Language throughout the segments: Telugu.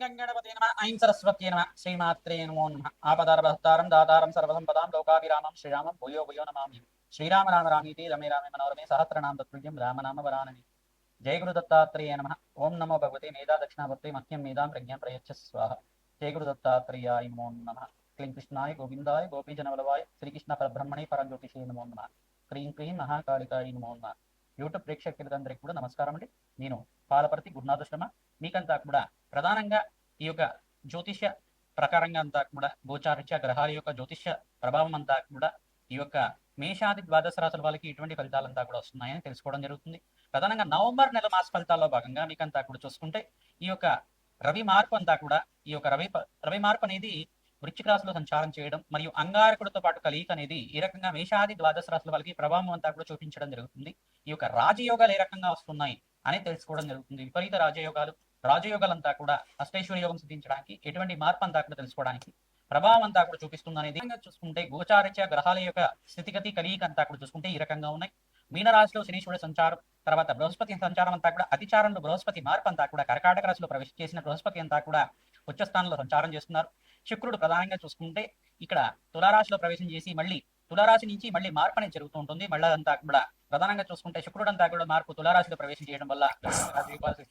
గంగణపతి నమ ఐం సరస్వతి నమ శ్రీమాత్రే నమో నమ ఆపదారభస్తారం దాతారం సర్వసంపదాం లోకాభిరామం శ్రీరామం భూయో భూయో నమామి శ్రీరామ రామ రామీతి రమే రామే మనోరమే సహస్రనామ తత్తుల్యం రామనామ వరానని జయ గురు దత్తాత్రేయ నమ ఓం నమో భగవతే మేధా దక్షిణావర్తే మహ్యం మేధాం ప్రజ్ఞాం ప్రయచ్చ స్వాహ జయ గురు దత్తాత్రేయాయ నమో నమ క్లీం కృష్ణాయ గోవిందాయ గోపీజనవలవాయ శ్రీకృష్ణ పరబ్రహ్మణే పరంజ్యోతిషే నమో నమ క్రీం క్రీం మహాకాళికాయ నమో నమ యూట్యూబ్ ప్రేక్షకులందరికీ కూడా నమస్కారం అండి నేను పాలపర్తి గురునాథ శ్రమ మీకంతా కూడా ప్రధానంగా ఈ యొక్క జ్యోతిష్య ప్రకారంగా అంతా కూడా గోచారిత్య గ్రహాల యొక్క జ్యోతిష్య ప్రభావం అంతా కూడా ఈ యొక్క మేషాది ద్వాదశ రాశుల వాళ్ళకి ఇటువంటి ఫలితాలంతా కూడా వస్తున్నాయని తెలుసుకోవడం జరుగుతుంది. ప్రధానంగా నవంబర్ నెల మాస ఫలితాల్లో భాగంగా మీకంతా కూడా చూసుకుంటే ఈ యొక్క రవి మార్పు అంతా కూడా ఈ యొక్క రవి రవి మార్పు అనేది వృశ్చిక రాశిలో సంచారం చేయడం మరియు అంగారకుడితో పాటు కలయిక అనేది ఈ రకంగా మేషాది ద్వాదశ రాశుల వాళ్ళకి ప్రభావం అంతా కూడా చూపించడం జరుగుతుంది. ఈ యొక్క రాజయోగాలు ఏ రకంగా వస్తున్నాయి అని తెలుసుకోవడం జరుగుతుంది. విపరీత రాజయోగాలు రాజయోగాలంతా కూడా అష్టైశ్వర్య యోగం సిద్ధించడానికి ఎటువంటి మార్పు అంతా కూడా తెలుసుకోవడానికి ప్రభావం అంతా కూడా చూపిస్తుంది అనేది చూసుకుంటే గోచారిత్య గ్రహాల యొక్క స్థితిగతి కలియిక అంతా కూడా చూసుకుంటే ఈ రకంగా ఉన్నాయి. మీనరాశిలో శనీశ్వరుడు సంచారం తర్వాత బృహస్పతి సంచారం అంతా కూడా అతిచారంలో బృహస్పతి మార్పు అంతా కూడా కర్కాటక రాశిలో ప్రవేశ చేసిన బృహస్పతి అంతా కూడా ఉచ్చస్థానంలో సంచారం చేస్తున్నారు. శుక్రుడు ప్రధానంగా చూసుకుంటే ఇక్కడ తులారాశిలో ప్రవేశం చేసి మళ్ళీ తులారాశి నుంచి మళ్ళీ మార్పు అనేది జరుగుతూ ఉంటుంది. మళ్ళీ అంతా కూడా ప్రధానంగా చూసుకుంటే శుక్రుడు అంతా కూడా మార్పు తులారాశిలో ప్రవేశం చేయడం వల్ల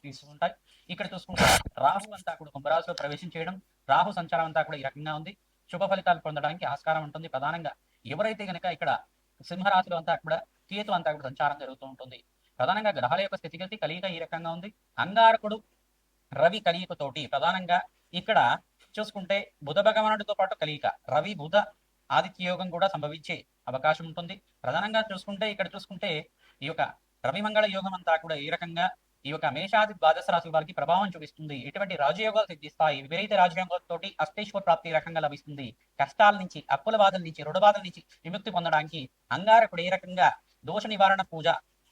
తీసుకుంటాయి ఇక్కడ చూసుకుంటే రాహు అంతా కూడా కుంభరాశిలో ప్రవేశం చేయడం రాహు సంచారం అంతా కూడా ఈ రకంగా ఉంది. శుభ ఫలితాలు పొందడానికి ఆస్కారం ఉంటుంది. ప్రధానంగా ఎవరైతే గనక ఇక్కడ సింహరాశిలో అంతా కూడా కేతు అంతా కూడా సంచారం జరుగుతూ ఉంటుంది. ప్రధానంగా గ్రహాల యొక్క స్థితిగతి కలియుగ ఈ రకంగా ఉంది. అంగారకుడు రవి కలియికతోటి ప్రధానంగా ఇక్కడ చూసుకుంటే బుధ భగవానుడితో పాటు కలియుక. రవి బుధ ఆదిత్య యోగం కూడా సంభవించే అవకాశం ఉంటుంది. ప్రధానంగా చూసుకుంటే ఇక్కడ చూసుకుంటే ఈ యొక్క రవి మంగళ యోగం అంతా కూడా ఈ రకంగా ఈ యొక్క మేషాది ద్వాదశ రాశి వారికి ప్రభావం చూపిస్తుంది. ఎటువంటి రాజయోగాలు సిద్ధిస్తాయి? విపరీత రాజయోగాలతోటి అష్టేశ్వర ప్రాప్తి రకంగా లభిస్తుంది. కష్టాల నుంచి అప్పుల బాధల నుంచి రుణ బాధల నుంచి విముక్తి పొందడానికి అంగారకుడు ఏ రకంగా దోష నివారణ పూజ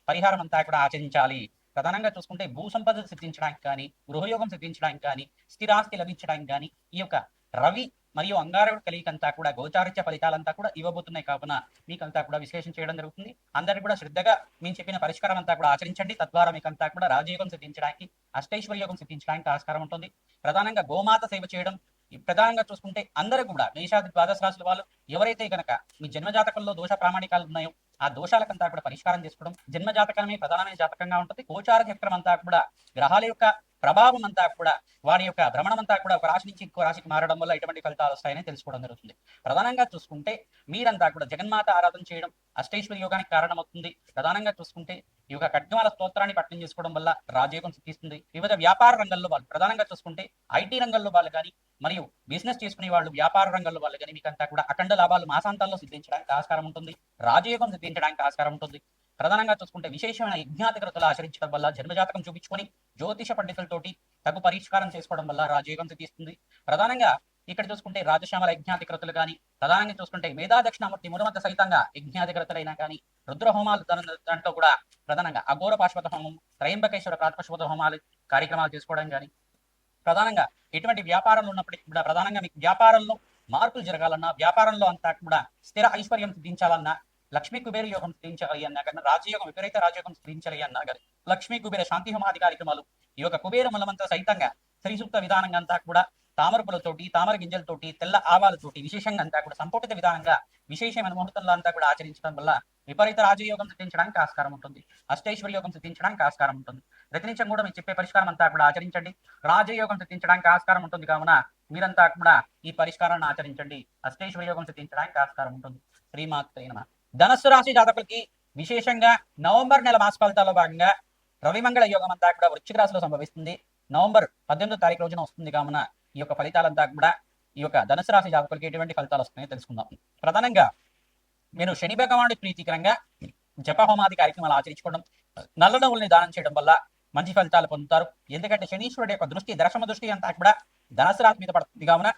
పరిహారం అంతా కూడా ఆచరించాలి. ప్రధానంగా చూసుకుంటే భూ సంపద సిద్ధించడానికి కానీ గృహయోగం సిద్ధించడానికి కానీ స్థిరాస్తి లభించడానికి కానీ ఈ యొక్క రవి మరియు అంగారకుడు కలిగికంతా కూడా గోచారిత్య ఫలితాలంతా కూడా ఇవ్వబోతున్నాయి. కావున మీకంతా కూడా విశ్లేషణ చేయడం జరుగుతుంది. అందరికీ కూడా శ్రద్ధగా మేము చెప్పిన పరిష్కారం అంతా కూడా ఆచరించండి. తద్వారా మీకంతా కూడా రాజయోగం సిద్ధించడానికి అష్టైశ్వర్య యోగం సిద్ధించడానికి ఆస్కారం ఉంటుంది. ప్రధానంగా గోమాత సేవ చేయడం ప్రధానంగా చూసుకుంటే అందరూ కూడా మేషాది ద్వాదశ రాశుల వాళ్ళు ఎవరైతే గనక మీ జన్మజాతకంలో దోష ప్రామాణికాలు ఉన్నాయో ఆ దోషాలకంతా కూడా పరిష్కారం చేసుకోవడం జన్మజాతకమే ప్రధానమైన జాతకంగా ఉంటుంది. గోచార చక్రం అంతా కూడా గ్రహాల యొక్క ప్రభావం అంతా కూడా వారి యొక్క భ్రమణం అంతా కూడా ఒక రాశి నుంచి ఇంకో రాశికి మారడం వల్ల ఎటువంటి ఫలితాలు వస్తాయని తెలుసుకోవడం జరుగుతుంది. ప్రధానంగా చూసుకుంటే మీరంతా కూడా జగన్మాత ఆరాధన చేయడం అష్టేశ్వరి యోగానికి కారణమవుతుంది. ప్రధానంగా చూసుకుంటే ఈ యొక్క ఖడ్గమాల స్తోత్రాన్ని పట్టణం చేసుకోవడం వల్ల రాజయోగం సిద్ధిస్తుంది. వివిధ వ్యాపార రంగంలో వాళ్ళు ప్రధానంగా చూసుకుంటే ఐటీ రంగంలో వాళ్ళు కానీ మరియు బిజినెస్ చేసుకునే వాళ్ళు వ్యాపార రంగంలో వాళ్ళు కానీ మీకంతా కూడా అఖండ లాభాలు మాసాంతాల్లో సిద్ధించడానికి ఆస్కారం ఉంటుంది. రాజయోగం సిద్ధించడానికి ఆస్కారం ఉంటుంది. ప్రధానంగా చూసుకుంటే విశేషమైన యజ్ఞాతికృతలు ఆచరించడం వల్ల జన్మజాతకం చూపించుకొని జ్యోతిష పండితులతోటి తగు పరిష్కారం చేసుకోవడం వల్ల రాజయోగం సిద్ధిస్తుంది ప్రధానంగా ఇక్కడ చూసుకుంటే రాజశ్యామల యజ్ఞాధికృతులు కానీ ప్రధానంగా చూసుకుంటే మేధా దక్షిణామూర్తి మురమంత సహితంగా యజ్ఞాధికృతులైనా కానీ రుద్రహోమాలు దాంట్లో కూడా ప్రధానంగా అఘోర పాశ్వత హోమం త్రయంబకేశ్వర ప్రాతపశ్వత హోమాలు కార్యక్రమాలు చేసుకోవడం కానీ ప్రధానంగా ఎటువంటి వ్యాపారంలో ఉన్నప్పటికీ కూడా ప్రధానంగా మీకు వ్యాపారంలో మార్పులు జరగాలన్నా వ్యాపారంలో అంతా కూడా స్థిర ఐశ్వర్యం సిద్ధించాలన్నా లక్ష్మీ కుబేర యోగం సిద్ధించాలి అన్నా కానీ రాజయోగం విపరీత రాజయోగం సిద్ధించాలి అన్నా కానీ లక్ష్మీ కుబేర శాంతి హోమాది కార్యక్రమాలు ఈ యొక్క కుబేర మూలమంతా సహితంగా శ్రీసూక్త విధానంగా అంతా కూడా తామర పూలతోటి తామర గింజలతోటి తెల్ల ఆవాలతోటి విశేషంగా అంతా కూడా సంపుటిత విధానంగా విశేషమైన ముహూర్తంలో అంతా కూడా ఆచరించడం వల్ల విపరీత రాజయోగం సిద్ధించడానికి ఆస్కారం ఉంటుంది. అష్టైశ్వర్య యోగం సిద్ధించడానికి ఆస్కారం ఉంటుంది. ప్రతినిత్యం కూడా మీరు చెప్పే పరిష్కారం అంతా కూడా ఆచరించండి. రాజయోగం సిద్ధించడానికి ఆస్కారం ఉంటుంది కావున మీరంతా కూడా ఈ పరిష్కారాన్ని ఆచరించండి. అష్టైశ్వర్య యోగం సిద్ధించడానికి ఆస్కారం ఉంటుంది. శ్రీమాత్రే ధనస్సు రాశి జాతకులకి విశేషంగా నవంబర్ నెల మాస ఫలితాల్లో భాగంగా రవిమంగళ యోగం అంతా కూడా వృశ్చిక రాశిలో సంభవిస్తుంది. నవంబర్ పద్దెనిమిదో తారీఖు రోజున వస్తుంది కావున ఈ యొక్క ఫలితాలంతా కూడా ఈ యొక్క ధనుసు రాశి జాతకులకి ఎటువంటి ఫలితాలు వస్తున్నాయో తెలుసుకుందాం. ప్రధానంగా నేను శని భగవానుడి ప్రీతికరంగా జపహోమాది కార్యక్రమాలు ఆచరించుకోవడం నల్ల నవ్వుల్ని దానం చేయడం వల్ల మంచి ఫలితాలు పొందుతారు. ఎందుకంటే శనీశ్వరుడు యొక్క దృష్టి దర్శమ దృష్టి అంతా కూడా ధనసు రాశి మీద పడుతుంది కావున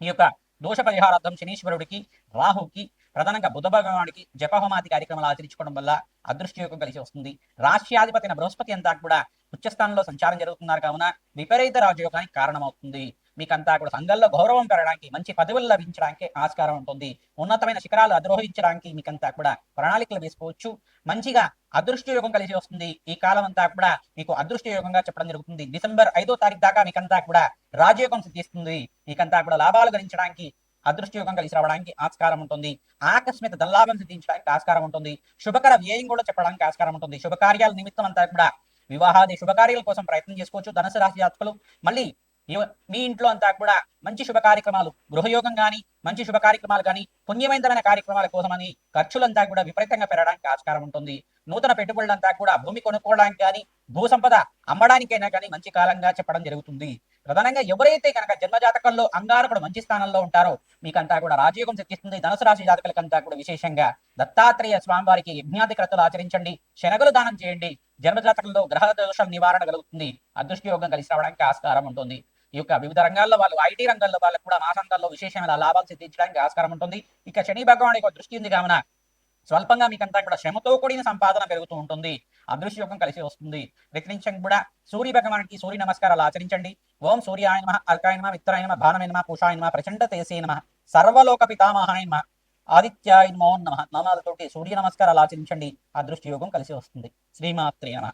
ఈ యొక్క దోష పరిహారార్థం శనీశ్వరుడికి రాహుకి ప్రధానంగా బుధ భగవానుడికి జపహోమాది కార్యక్రమాలు ఆచరించుకోవడం వల్ల అదృష్ట యోగం కలిసి వస్తుంది. రాష్ట్రాధిపతి బృహస్పతి అంతా కూడా ఉచ్చస్థానంలో సంచారం జరుగుతున్నారు కావున విపరీత రాజయోగానికి కారణమవుతుంది. మీకంతా కూడా సంఘంలో గౌరవం పెరగడానికి మంచి పదవులు లభించడానికి ఆస్కారం ఉంటుంది. ఉన్నతమైన శిఖరాలు అధిరోహించడానికి మీకంతా కూడా ప్రణాళికలు వేసుకోవచ్చు. మంచిగా అదృష్ట యోగం కలిసి వస్తుంది. ఈ కాలం అంతా కూడా మీకు అదృష్ట యోగంగా చెప్పడం జరుగుతుంది. డిసెంబర్ ఐదో తారీఖు దాకా మీకంతా కూడా రాజయోగం సిద్ధిస్తుంది. మీకంతా కూడా లాభాలు గణించడానికి అదృష్టయోగం కలిసి రావడానికి ఆస్కారం ఉంటుంది. ఆకస్మిక దల్లాభం సిద్ధించడానికి ఆస్కారం ఉంటుంది. శుభకర వ్యయం కూడా చెప్పడానికి ఆస్కారం ఉంటుంది. శుభకార్యాల నిమిత్తం అంతా కూడా వివాహాది శుభకార్యాల కోసం ప్రయత్నం చేసుకోవచ్చు. ధనుసు రాశి జాతకులు మళ్ళీ మీ ఇంట్లో అంతా కూడా మంచి శుభ కార్యక్రమాలు గృహయోగం కానీ మంచి శుభ కార్యక్రమాలు కానీ పుణ్యమైనమైన కార్యక్రమాల కోసమని ఖర్చులంతా కూడా విపరీతంగా పెరగడానికి ఆస్కారం ఉంటుంది. నూతన పెట్టుబడులంతా కూడా భూమి కొనుక్కోవడానికి కానీ భూ సంపద అమ్మడానికైనా కానీ మంచి కాలంగా చెప్పడం జరుగుతుంది. ప్రధానంగా ఎవరైతే కనుక జన్మజాతకంలో అంగారకుడు మంచి స్థానంలో ఉంటారో మీకంతా కూడా రాజయోగం సిద్ధిస్తుంది. ధనుసు రాశి జాతకులకంతా కూడా విశేషంగా దత్తాత్రేయ స్వామివారికి యజ్ఞాధికృతలు ఆచరించండి శనగలు దానం చేయండి. జన్మజాతకంలో గ్రహ దోషం నివారణ కలుగుతుంది. అదృష్టయోగం కలిసి రావడానికి ఆస్కారం ఉంటుంది. ఈ యొక్క వివిధ రంగాల్లో వాళ్ళు ఐటీ రంగంలో వాళ్ళకు కూడా మాసాంతాల్లో విశేషమైన లాభాలు సిద్ధించడానికి ఆస్కారం ఉంటుంది. ఇక శని భగవాన్ యొక్క దృష్టి ఉంది కావున స్వల్పంగా మీకంతా కూడా శ్రమతో కూడిన సంపాదన పెరుగుతూ ఉంటుంది. అదృశ్య యోగం కలిసి వస్తుంది. ప్రతినిత్యం కూడా సూర్య భగవానికి సూర్య నమస్కారాలు ఆచరించండి. ఓం సూర్యాయనమ అర్కాయనమ అర్కాయ నమ పూషాయనమ ప్రచండ తేసే సర్వలోక పితామహాయ నమ నమ నామాలతోటి సూర్య నమస్కారాలు ఆచరించండి. అదృష్ట యోగం కలిసి వస్తుంది. శ్రీమాత్రే నమ.